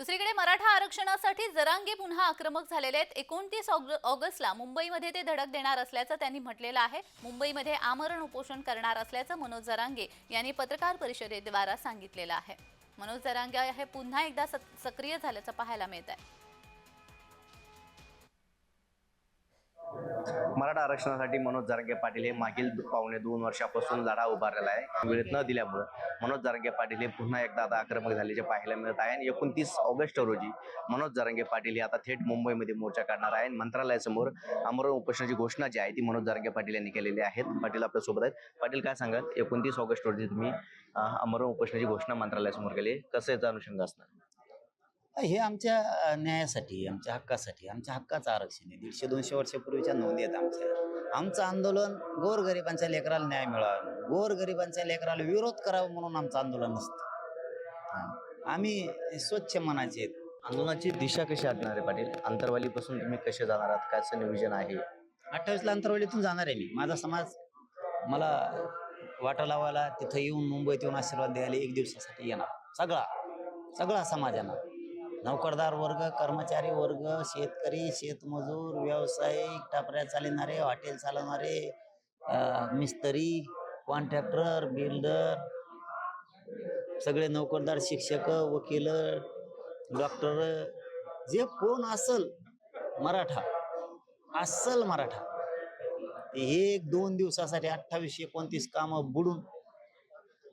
दुसरीकडे मराठा आरक्षणासाठी जरांगे पुन्हा आक्रमक झालेले आहेत. एकोणतीस ऑगस्टला मुंबईमध्ये ते धडक देणार असल्याचं त्यांनी म्हटलेलं आहे. मुंबईमध्ये आमरण उपोषण करणार असल्याचं मनोज जरांगे यांनी पत्रकार परिषदेद्वारा सांगितलेलं आहे. मनोज जरांगे हे पुन्हा एकदा सक्रिय झाल्याचं पाहायला मिळत आहे मराठा आरक्षणासाठी मनोज जारंगे पाटील हे मागील पावणे दोन वर्षापासून लढा उभारलेला आहे. वेळेत न दिल्यामुळं मनोज जारंगे पाटील हे पुन्हा एकदा आता आक्रमक झाल्याचे पाहायला मिळत आहे. आणि एकोणतीस ऑगस्ट रोजी मनोज जारंगे पाटील हे आता थेट मुंबईमध्ये मोर्चा काढणार आहे. मंत्रालयासमोर आमरण उपोषणाची घोषणा जी आहे ती मनोज जारंगे पाटील यांनी केलेली आहे पाटील आपल्यासोबत आहेत. पाटील काय सांगाल? एकोणतीस ऑगस्ट रोजी तुम्ही अं, आमरण उपोषणाची घोषणा मंत्रालयासमोर केली कसं याचा अनुषंग असणार हे आमच्या न्यायासाठी आमच्या हक्कासाठी आमच्या हक्काचं आरक्षण आहे. दीडशे दोनशे वर्षापूर्वीच्या नोंदी आहेत आमच्या. आमचं आंदोलन गोरगरिबांच्या लेकराला न्याय मिळावा. गोरगरिबांच्या लेकराला विरोध करावा म्हणून आमचं आंदोलन नसतं हा. आम्ही स्वच्छ मनाचे आहेत. आंदोलनाची दिशा कशी असणार आहे पाटील? अंतरवालीपासून तुम्ही कसे जाणार आहात? काय नियोजन आहे? अठ्ठावीसला अंतरवलीतून जाणार आहे मी. माझा समाज मला वाटा लावायला तिथं येऊन मुंबईत येऊन आशीर्वाद द्यायला एक दिवसासाठी येणार. सगळा सगळा समाज येणार नोकरदार वर्ग कर्मचारी वर्ग शेतकरी शेतमजूर व्यावसायिक टापऱ्या चालवणारे हॉटेल चालवणारे मिस्त्री कॉन्ट्रॅक्टर बिल्डर सगळे नोकरदार शिक्षक वकील डॉक्टर जे कोण असल मराठा अस्सल मराठा एक दोन दिवसासाठी अठ्ठावीस एकोणतीस कामं बुडून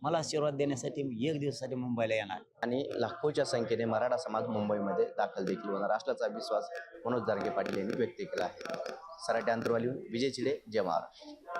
मला आशीर्वाद देण्यासाठी मी एक दिवसासाठी मुंबईला येणार. आणि लाखोच्या संख्येने मराठा समाज मुंबईमध्ये दाखल देखील होणार. असल्याचा विश्वास मनोज जारगे पाटील यांनी व्यक्त केला आहे. सराटे अंतरवाली विजय चिडे जय महाराष्ट्र.